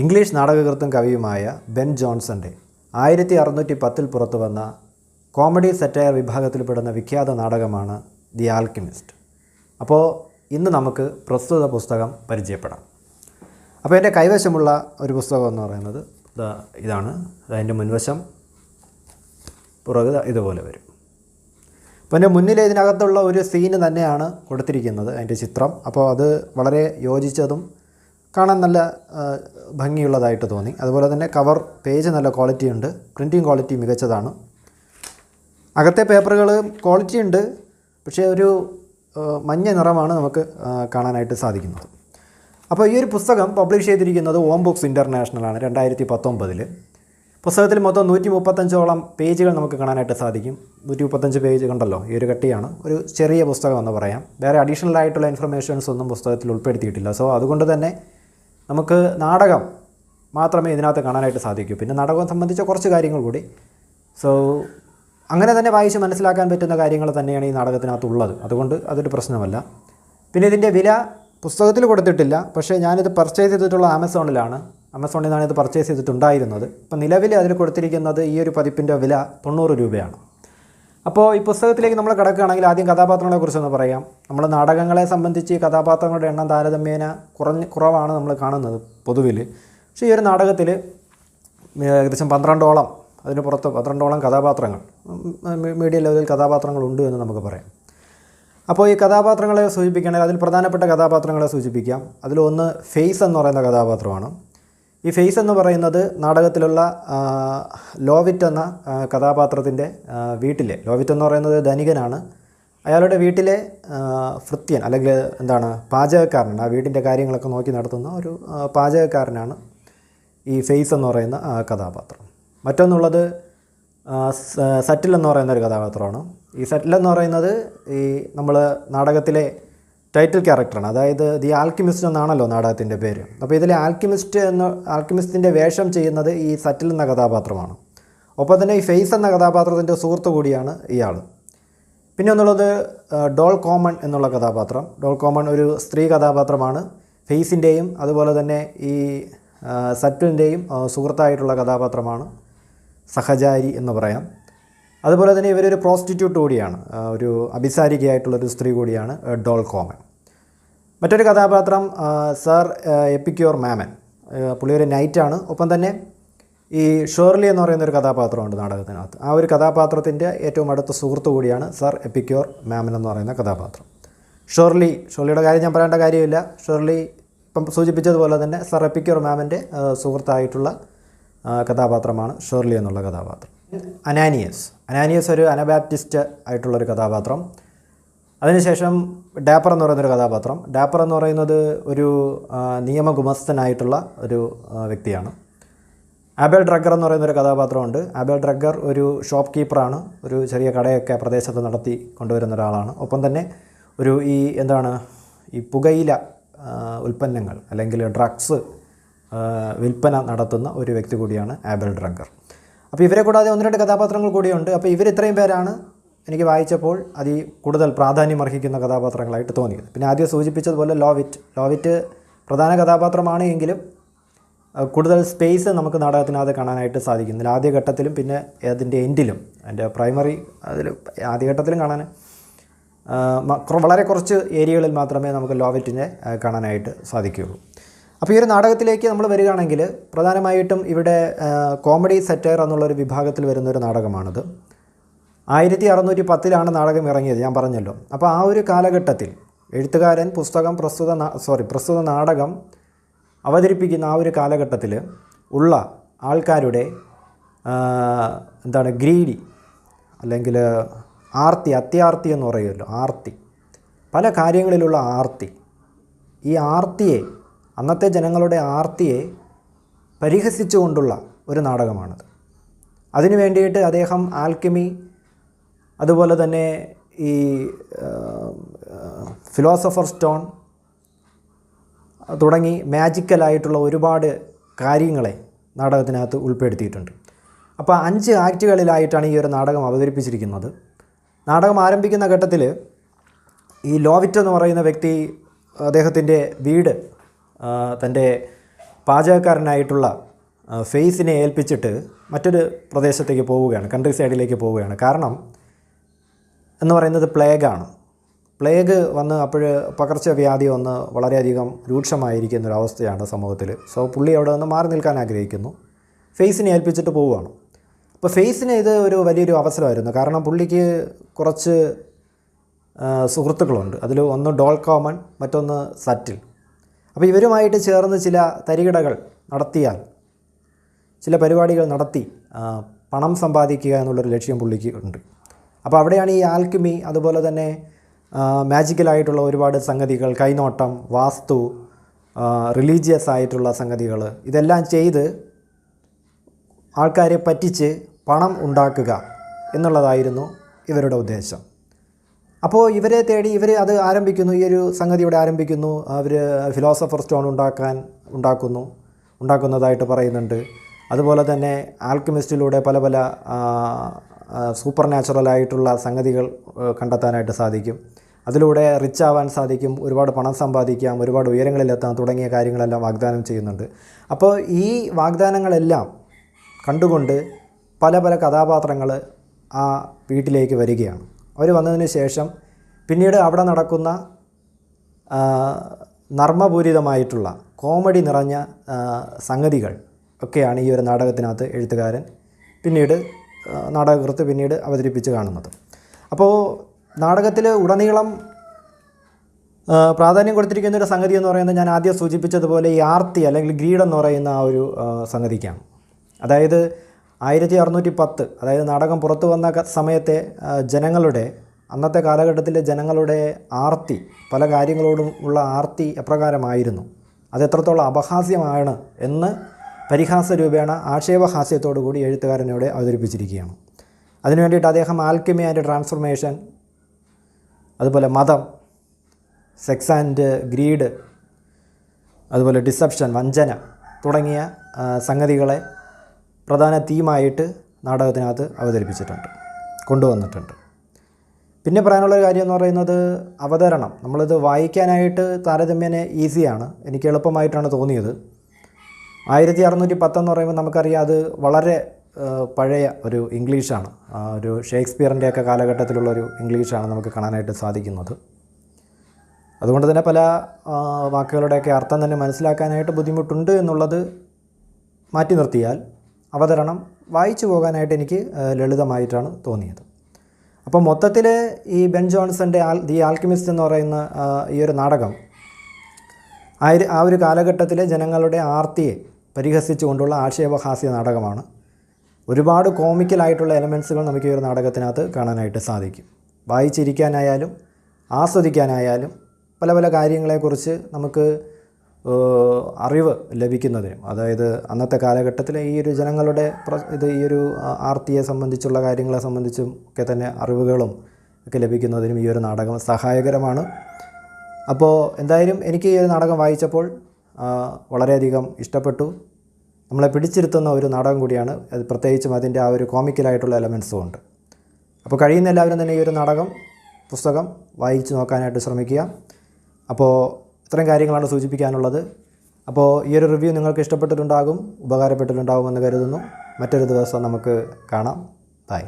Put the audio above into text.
English നാടകകൃത്തും കവിയുമായ Ben ജോൺസന്റെ ആയിരത്തി അറുന്നൂറ്റി പത്തിൽ പുറത്തു വന്ന കോമഡി സെറ്റയർ വിഭാഗത്തിൽപ്പെടുന്ന വിഖ്യാത നാടകമാണ് ദി ആൽക്കിമിസ്റ്റ്. അപ്പോൾ ഇന്ന് നമുക്ക് പ്രസ്തുത പുസ്തകം പരിചയപ്പെടാം. അപ്പോൾ എന്റെ കൈവശമുള്ള ഒരു പുസ്തകം എന്ന് പറയുന്നത് ഇതാണ്. അതിന്റെ മുൻവശം പുറകെ ഇതുപോലെ വരും. അപ്പോൾ എന്റെ മുന്നിൽ ഇതിനകത്തുള്ള ഒരു സീന് തന്നെയാണ് കൊടുത്തിരിക്കുന്നത് അതിന്റെ ചിത്രം. അപ്പോൾ അത് വളരെ യോജിച്ചതും കാണാൻ നല്ല ഭംഗിയുള്ളതായിട്ട് തോന്നി. അതുപോലെ തന്നെ കവർ പേജ് നല്ല ക്വാളിറ്റി ഉണ്ട്. പ്രിന്റിങ് ക്വാളിറ്റി മികച്ചതാണ്. അകത്തെ പേപ്പറുകൾ ക്വാളിറ്റി ഉണ്ട്. പക്ഷേ ഒരു മഞ്ഞ നിറമാണ് നമുക്ക് കാണാനായിട്ട് സാധിക്കുന്നത്. അപ്പോൾ ഈ ഒരു പുസ്തകം പബ്ലിഷ് ചെയ്തിരിക്കുന്നത് ഓം ബുക്സ് ഇന്റർനാഷണലാണ് രണ്ടായിരത്തി പത്തൊമ്പതിൽ പുസ്തകത്തിൽ മൊത്തം നൂറ്റി മുപ്പത്തഞ്ചോളം പേജുകൾ നമുക്ക് കാണാനായിട്ട് സാധിക്കും. നൂറ്റി മുപ്പത്തഞ്ച് പേജ് കണ്ടല്ലോ ഈ ഒരു കട്ടിയാണ്. ഒരു ചെറിയ പുസ്തകം എന്ന് പറയാം. വേറെ അഡീഷണൽ ആയിട്ടുള്ള ഇൻഫർമേഷൻസ് ഒന്നും പുസ്തകത്തിൽ ഉൾപ്പെടുത്തിയിട്ടില്ല. സോ അതുകൊണ്ട് തന്നെ നമുക്ക് നാടകം മാത്രമേ ഇതിനകത്ത് കാണാനായിട്ട് സാധിക്കൂ. പിന്നെ നാടകം സംബന്ധിച്ച കുറച്ച് കാര്യങ്ങൾ കൂടി. സോ അങ്ങനെ തന്നെ വായിച്ച് മനസ്സിലാക്കാൻ പറ്റുന്ന കാര്യങ്ങൾ തന്നെയാണ് ഈ നാടകത്തിനകത്തുള്ളത്. അതുകൊണ്ട് അതൊരു പ്രശ്നമല്ല. പിന്നെ ഇതിന്റെ വില പുസ്തകത്തിൽ കൊടുത്തിട്ടില്ല. പക്ഷേ ഞാനിത് പർച്ചേസ് ചെയ്തിട്ടുള്ള ആമസോണിലാണ്. ആമസോണിൽ നിന്നാണ് ഇത് പർച്ചേസ് ചെയ്തിട്ടുണ്ടായിരുന്നത്. ഇപ്പം നിലവിൽ അതിൽ കൊടുത്തിരിക്കുന്നത് ഈ ഒരു പതിപ്പിന്റെ വില തൊണ്ണൂറ് രൂപയാണ്. അപ്പോൾ ഈ പുസ്തകത്തിലേക്ക് നമ്മൾ കിടക്കുകയാണെങ്കിൽ ആദ്യം കഥാപാത്രങ്ങളെ കുറിച്ചൊന്ന് പറയാം. നമ്മൾ നാടകങ്ങളെ സംബന്ധിച്ച് കഥാപാത്രങ്ങളുടെ എണ്ണം താരതമ്യേന കുറഞ്ഞ് കുറവാണ് നമ്മൾ കാണുന്നത് പൊതുവിൽ. പക്ഷേ ഈ ഒരു നാടകത്തിൽ ഏകദേശം പന്ത്രണ്ടോളം അതിന് പുറത്ത് പന്ത്രണ്ടോളം കഥാപാത്രങ്ങൾ മീഡിയ ലെവലിൽ കഥാപാത്രങ്ങളുണ്ട് എന്ന് നമുക്ക് പറയാം. അപ്പോൾ ഈ കഥാപാത്രങ്ങളെ സൂചിപ്പിക്കണമെങ്കിൽ അതിൽ പ്രധാനപ്പെട്ട കഥാപാത്രങ്ങളെ സൂചിപ്പിക്കാം. അതിലൊന്ന് ഫേസ് എന്ന് പറയുന്ന കഥാപാത്രമാണ്. ഈ ഫേസ് എന്ന് പറയുന്നത് നാടകത്തിലുള്ള ലോവിറ്റ് എന്ന കഥാപാത്രത്തിന്റെ വീട്ടിലെ ലോവിറ്റ് എന്ന് പറയുന്നത് ധനികനാണ്. അയാളുടെ വീട്ടിലെ ഭൃത്യൻ അല്ലെങ്കിൽ എന്താണ് പാചകക്കാരനാണ്. ആ വീട്ടിന്റെ കാര്യങ്ങളൊക്കെ നോക്കി നടത്തുന്ന ഒരു പാചകക്കാരനാണ് ഈ ഫേസ് എന്ന് പറയുന്ന കഥാപാത്രം. മറ്റൊന്നുള്ളത് സറ്റിൽ എന്ന് പറയുന്ന ഒരു കഥാപാത്രമാണ്. ഈ സറ്റിൽ എന്ന് പറയുന്നത് ഈ നമ്മൾ നാടകത്തിലെ ടൈറ്റിൽ ക്യാരക്ടറാണ്. അതായത് ദി ആൽക്കിമിസ്റ്റ് എന്നാണല്ലോ നാടകത്തിന്റെ പേര്. അപ്പോൾ ഇതിലെ ആൽക്കിമിസ്റ്റ് എന്ന ആൽക്കിമിസ്റ്റിന്റെ വേഷം ചെയ്യുന്നത് ഈ സറ്റിൽ എന്ന കഥാപാത്രമാണ്. ഒപ്പം തന്നെ ഈ ഫേസ് എന്ന കഥാപാത്രത്തിന്റെ സുഹൃത്ത് കൂടിയാണ് ഇയാൾ. പിന്നെ ഒന്നുള്ളത് ഡോൾ കോമൺ എന്നുള്ള കഥാപാത്രം. ഡോൾ കോമൺ ഒരു സ്ത്രീ കഥാപാത്രമാണ്. ഫേസിന്റെയും അതുപോലെ തന്നെ ഈ സറ്റിലിന്റെയും സുഹൃത്തായിട്ടുള്ള കഥാപാത്രമാണ് സഹചാരി എന്ന് പറയാം. അതുപോലെ തന്നെ ഇവരൊരു പ്രോസ്റ്റിറ്റ്യൂട്ട് കൂടിയാണ്. ഒരു അഭിസാരികയായിട്ടുള്ളൊരു സ്ത്രീ കൂടിയാണ് ഡോൾ കോമൻ. മറ്റൊരു കഥാപാത്രം സർ എപ്പിക്യൂർ മാമൻ. പുള്ളി ഒരു നൈറ്റാണ്. ഒപ്പം തന്നെ ഈ ഷേർലി എന്ന് പറയുന്ന ഒരു കഥാപാത്രമുണ്ട് നാടകത്തിനകത്ത്. ആ ഒരു കഥാപാത്രത്തിന്റെ ഏറ്റവും അടുത്ത സുഹൃത്ത് കൂടിയാണ് സർ എപ്പിക്യോർ മാമൻ എന്ന് പറയുന്ന കഥാപാത്രം. ഷേർലി ഷേർലിയുടെ കാര്യം ഞാൻ പറയേണ്ട കാര്യമില്ല. ഷേർലി ഇപ്പം സൂചിപ്പിച്ചതുപോലെ തന്നെ സർ എപ്പിക്യോർ മാമന്റെ സുഹൃത്തായിട്ടുള്ള കഥാപാത്രമാണ് ഷേർലി എന്നുള്ള കഥാപാത്രം. അനാനിയസ്. അനാനിയസ് ഒരു അനബാപ്റ്റിസ്റ്റ് ആയിട്ടുള്ളൊരു കഥാപാത്രം. അതിനുശേഷം ഡാപ്പർ എന്ന് പറയുന്നൊരു കഥാപാത്രം. ഡാപ്പർ എന്ന് പറയുന്നത് ഒരു നിയമഗുമസ്തനായിട്ടുള്ള ഒരു വ്യക്തിയാണ്. ആബേൽ ഡ്രഗർ എന്ന് പറയുന്ന ഒരു കഥാപാത്രമുണ്ട്. ആബേൽ ഡ്രഗർ ഒരു ഷോപ്പ് കീപ്പറാണ് ഒരു ചെറിയ കടയൊക്കെ പ്രദേശത്ത് നടത്തി കൊണ്ടുവരുന്ന ഒരാളാണ്. ഒപ്പം തന്നെ ഒരു ഈ എന്താണ് ഈ പുകയില ഉൽപ്പന്നങ്ങൾ അല്ലെങ്കിൽ ഡ്രഗ്സ് വിൽപ്പന നടത്തുന്ന ഒരു വ്യക്തി കൂടിയാണ് ആബേൽ ഡ്രഗർ. അപ്പോൾ ഇവരെ കൂടാതെ ഒന്ന് രണ്ട് കഥാപാത്രങ്ങൾ കൂടിയുണ്ട്. അപ്പോൾ ഇവർ ഇത്രയും പേരാണ് എനിക്ക് വായിച്ചപ്പോൾ അതി കൂടുതൽ പ്രാധാന്യം അർഹിക്കുന്ന കഥാപാത്രങ്ങളായിട്ട് തോന്നിയത്. പിന്നെ ആദ്യം സൂചിപ്പിച്ചതുപോലെ ലോവിറ്റ്. ലോവിറ്റ് പ്രധാന കഥാപാത്രമാണ് എങ്കിലും കൂടുതൽ സ്പേസ് നമുക്ക് നാടകത്തിനകത്ത് കാണാനായിട്ട് സാധിക്കുന്നില്ല. ആദ്യഘട്ടത്തിലും പിന്നെ അതിന്റെ എൻഡിലും അതിന്റെ പ്രൈമറി അതിൽ ആദ്യഘട്ടത്തിലും കാണാൻ വളരെ കുറച്ച് ഏരിയകളിൽ മാത്രമേ നമുക്ക് ലോവിറ്റിനെ കാണാനായിട്ട് സാധിക്കുകയുള്ളൂ. അപ്പോൾ ഈ ഒരു നാടകത്തിലേക്ക് നമ്മൾ വരികയാണെങ്കിൽ പ്രധാനമായിട്ടും ഇവിടെ കോമഡി സെറ്റയർ എന്നുള്ളൊരു വിഭാഗത്തിൽ വരുന്ന ഒരു നാടകമാണിത്. ആയിരത്തി അറുന്നൂറ്റി പത്തിലാണ് നാടകം ഇറങ്ങിയത് ഞാൻ പറഞ്ഞല്ലോ. അപ്പോൾ ആ ഒരു കാലഘട്ടത്തിൽ എഴുത്തുകാരൻ പുസ്തകം പ്രസ്തുത സോറി പ്രസ്തുത നാടകം അവതരിപ്പിക്കുന്ന ആ ഒരു കാലഘട്ടത്തിൽ ഉള്ള ആൾക്കാരുടെ എന്താണ് ഗ്രീഡി അല്ലെങ്കിൽ ആർത്തി അത്യാർത്തി എന്ന് പറയുമല്ലോ ആർത്തി. പല കാര്യങ്ങളിലുള്ള ആർത്തി. ഈ ആർത്തിയെ അന്നത്തെ ജനങ്ങളുടെ ആർത്തിയെ പരിഹസിച്ചുകൊണ്ടുള്ള ഒരു നാടകമാണത്. അതിനു വേണ്ടിയിട്ട് അദ്ദേഹം ആൽക്കമി അതുപോലെ തന്നെ ഈ ഫിലോസഫർ സ്റ്റോൺ തുടങ്ങി മാജിക്കലായിട്ടുള്ള ഒരുപാട് കാര്യങ്ങളെ നാടകത്തിനകത്ത് ഉൾപ്പെടുത്തിയിട്ടുണ്ട്. അപ്പോൾ അഞ്ച് ആക്റ്റുകളിലായിട്ടാണ് ഈ ഒരു നാടകം അവതരിപ്പിച്ചിരിക്കുന്നത്. നാടകം ആരംഭിക്കുന്ന ഘട്ടത്തിൽ ഈ ലോവിറ്റ് എന്ന് പറയുന്ന വ്യക്തി അദ്ദേഹത്തിന്റെ വീട് തന്റെ പാചകക്കാരനായിട്ടുള്ള ഫേസിനെ ഏൽപ്പിച്ചിട്ട് മറ്റൊരു പ്രദേശത്തേക്ക് പോവുകയാണ് കൺട്രി സൈഡിലേക്ക് പോവുകയാണ്. കാരണം എന്ന് പറയുന്നത് പ്ലേഗാണ് പ്ലേഗ് വന്ന് അപ്പോൾ പകർച്ചവ്യാധി വന്ന് വളരെയധികം രൂക്ഷമായിരിക്കുന്ന ഒരു അവസ്ഥയാണ് സമൂഹത്തിൽ സോ പുള്ളി അവിടെ നിന്ന് മാറി നിൽക്കാൻ ആഗ്രഹിക്കുന്നു. ഫേസിനെ ഏൽപ്പിച്ചിട്ട് പോവുകയാണ്. അപ്പോൾ ഫേസിന് ഇത് ഒരു വലിയൊരു അവസരമായിരുന്നു. കാരണം പുള്ളിക്ക് കുറച്ച് സുഹൃത്തുക്കളുണ്ട്. അതിൽ ഒന്ന് ഡോൾ കോമൺ മറ്റൊന്ന് സറ്റിൽ. അപ്പോൾ ഇവരുമായിട്ട് ചേർന്ന് ചില തരികിടകൾ നടത്തിയാൽ ചില പരിപാടികൾ നടത്തി പണം സമ്പാദിക്കുക എന്നുള്ളൊരു ലക്ഷ്യം പുള്ളിക്ക് ഉണ്ട്. അപ്പോൾ അവിടെയാണ് ഈ ആൽക്കിമി അതുപോലെ തന്നെ മാജിക്കലായിട്ടുള്ള ഒരുപാട് സംഗതികൾ കൈനോട്ടം വാസ്തു റിലീജിയസ് ആയിട്ടുള്ള സംഗതികൾ ഇതെല്ലാം ചെയ്ത് ആൾക്കാരെ പറ്റിച്ച് പണം ഉണ്ടാക്കുക എന്നുള്ളതായിരുന്നു ഇവരുടെ ഉദ്ദേശം. അപ്പോൾ ഇവരെ തേടി ഇവർ അത് ആരംഭിക്കുന്നു ഈ ഒരു സംഗതി ഇവിടെ ആരംഭിക്കുന്നു. അവർ ഫിലോസഫർ സ്റ്റോൺ ഉണ്ടാക്കാൻ ഉണ്ടാക്കുന്നു ഉണ്ടാക്കുന്നതായിട്ട് പറയുന്നുണ്ട്. അതുപോലെ തന്നെ ആൽക്കമിസ്റ്റിലൂടെ പല പല സൂപ്പർ നാച്ചുറലായിട്ടുള്ള സംഗതികൾ കണ്ടെത്താനായിട്ട് സാധിക്കും. അതിലൂടെ റിച്ച് ആവാൻ സാധിക്കും ഒരുപാട് പണം സമ്പാദിക്കാം ഒരുപാട് ഉയരങ്ങളിലെത്താം തുടങ്ങിയ കാര്യങ്ങളെല്ലാം വാഗ്ദാനം ചെയ്യുന്നുണ്ട്. അപ്പോൾ ഈ വാഗ്ദാനങ്ങളെല്ലാം കണ്ടുകൊണ്ട് പല പല കഥാപാത്രങ്ങൾ ആ വീട്ടിലേക്ക് വരികയാണ്. അവർ വന്നതിന് ശേഷം പിന്നീട് അവിടെ നടക്കുന്ന നർമ്മപൂരിതമായിട്ടുള്ള കോമഡി നിറഞ്ഞ സംഗതികൾ ഒക്കെയാണ് ഈ ഒരു നാടകത്തിനകത്ത് എഴുത്തുകാരൻ പിന്നീട് നാടകകൃത്ത് പിന്നീട് അവതരിപ്പിച്ച് കാണുന്നത്. അപ്പോൾ നാടകത്തിൽ ഉടനീളം പ്രാധാന്യം കൊടുത്തിരിക്കുന്ന ഒരു സംഗതി എന്ന് പറയുന്നത് ഞാൻ ആദ്യം സൂചിപ്പിച്ചതുപോലെ ഈ ആർത്തി അല്ലെങ്കിൽ ഗ്രീഡ് എന്ന് പറയുന്ന ആ ഒരു സംഗതിക്കാണ്. അതായത് ആയിരത്തി അറുന്നൂറ്റി പത്ത് അതായത് നാടകം പുറത്തു വന്ന സമയത്തെ ജനങ്ങളുടെ അന്നത്തെ കാലഘട്ടത്തിലെ ജനങ്ങളുടെ ആർത്തി പല കാര്യങ്ങളോടും ഉള്ള ആർത്തി എപ്രകാരമായിരുന്നു അത് എത്രത്തോളം അപഹാസ്യമാണ് എന്ന് പരിഹാസ രൂപേണ ആക്ഷേപഹാസ്യത്തോടു കൂടി എഴുത്തുകാരനോട് അവതരിപ്പിച്ചിരിക്കുകയാണ്. അതിനു വേണ്ടിയിട്ട് അദ്ദേഹം ആൽക്കമി ആൻഡ് ട്രാൻസ്ഫോർമേഷൻ അതുപോലെ മതം സെക്സ് ആൻഡ് ഗ്രീഡ് അതുപോലെ ഡിസപ്ഷൻ വഞ്ചന തുടങ്ങിയ സംഗതികളെ പ്രധാന തീമായിട്ട് നാടകത്തിനകത്ത് അവതരിപ്പിച്ചിട്ടുണ്ട് കൊണ്ടുവന്നിട്ടുണ്ട്. പിന്നെ പറയാനുള്ളൊരു കാര്യം എന്ന് പറയുന്നത് അവതരണം. നമ്മളിത് വായിക്കാനായിട്ട് താരതമ്യേന ഈസിയാണ്. എനിക്ക് എളുപ്പമായിട്ടാണ് തോന്നിയത്. ആയിരത്തി അറുന്നൂറ്റി പത്തെന്ന് പറയുമ്പോൾ നമുക്കറിയാം അത് വളരെ പഴയ ഒരു ഇംഗ്ലീഷാണ്. ഒരു ഷേക്സ്പിയറിന്റെയൊക്കെ കാലഘട്ടത്തിലുള്ള ഒരു ഇംഗ്ലീഷാണ് നമുക്ക് കാണാനായിട്ട് സാധിക്കുന്നത്. അതുകൊണ്ട് തന്നെ പല വാക്കുകളുടെയൊക്കെ അർത്ഥം തന്നെ മനസ്സിലാക്കാനായിട്ട് ബുദ്ധിമുട്ടുണ്ട് എന്നുള്ളത് മാറ്റി നിർത്തിയാൽ അവതരണം വായിച്ചു പോകാനായിട്ട് എനിക്ക് ലളിതമായിട്ടാണ് തോന്നിയത്. അപ്പോൾ മൊത്തത്തിൽ ഈ ബെൻ ജോൺസന്റെ ആൽ ദി ആൽക്കിമിസ്റ്റ് എന്ന് പറയുന്ന ഈ ഒരു നാടകം ആ ആ ഒരു കാലഘട്ടത്തിലെ ജനങ്ങളുടെ ആർത്തിയെ പരിഹസിച്ചുകൊണ്ടുള്ള ആക്ഷേപഹാസ്യ നാടകമാണ്. ഒരുപാട് കോമിക്കലായിട്ടുള്ള എലമെൻസുകൾ നമുക്ക് ഈ ഒരു നാടകത്തിനകത്ത് കാണാനായിട്ട് സാധിക്കും. വായിച്ചിരിക്കാനായാലും ആസ്വദിക്കാനായാലും പല പല കാര്യങ്ങളെക്കുറിച്ച് നമുക്ക് അറിവ് ലഭിക്കുന്നതിനും അതായത് അന്നത്തെ കാലഘട്ടത്തിലെ ഈ ഒരു ജനങ്ങളുടെ ഇത് ഈ ഒരു ആർത്തിയെ സംബന്ധിച്ചുള്ള കാര്യങ്ങളെ സംബന്ധിച്ചും ഒക്കെ തന്നെ അറിവുകളും ഒക്കെ ലഭിക്കുന്നതിനും ഈ ഒരു നാടകം സഹായകരമാണ്. അപ്പോൾ എന്തായാലും എനിക്ക് ഈ ഒരു നാടകം വായിച്ചപ്പോൾ വളരെയധികം ഇഷ്ടപ്പെട്ടു. നമ്മളെ പിടിച്ചിരുത്തുന്ന ഒരു നാടകം കൂടിയാണ്. അത് പ്രത്യേകിച്ചും അതിന്റെ ആ ഒരു കോമിക്കലായിട്ടുള്ള എലമെൻസും ഉണ്ട്. അപ്പോൾ കഴിയുന്ന എല്ലാവരും തന്നെ ഈ ഒരു നാടകം പുസ്തകം വായിച്ചു നോക്കാനായിട്ട് ശ്രമിക്കുക. അപ്പോൾ ഇത്രയും കാര്യങ്ങളാണ് സൂചിപ്പിക്കാനുള്ളത്. അപ്പോൾ ഈ ഒരു റിവ്യൂ നിങ്ങൾക്ക് ഇഷ്ടപ്പെട്ടിട്ടുണ്ടാകും ഉപകാരപ്പെട്ടിട്ടുണ്ടാകുമെന്ന് കരുതുന്നു. മറ്റൊരു ദിവസം നമുക്ക് കാണാം. ബൈ